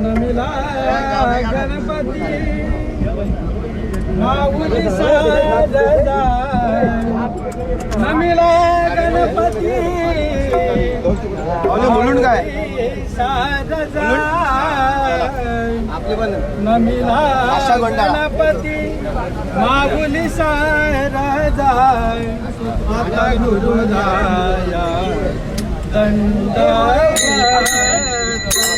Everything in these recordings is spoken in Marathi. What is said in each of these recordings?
नमिला गणपती माऊली सारदा नमिला गणपती अरे बोलून काय? सारदा आपले पण नमिला आशा गोंडा. गणपती माऊली सारदा आता गुरुदाया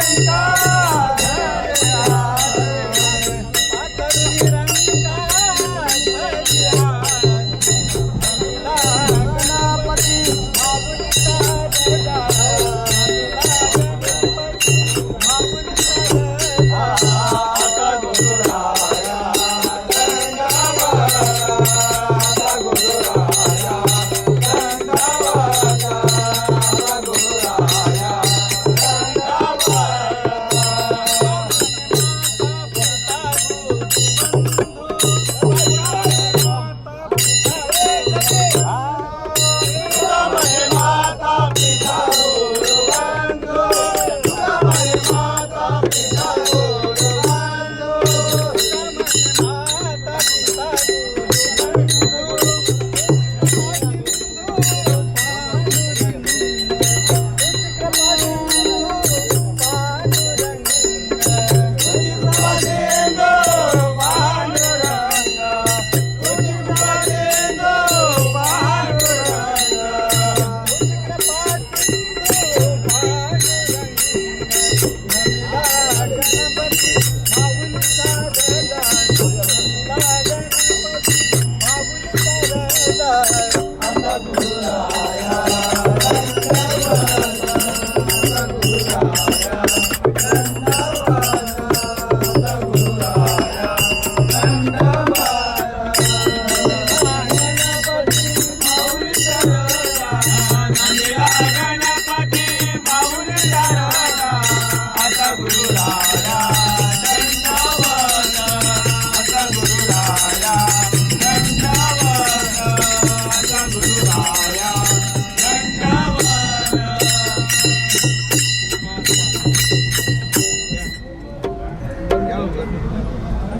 America!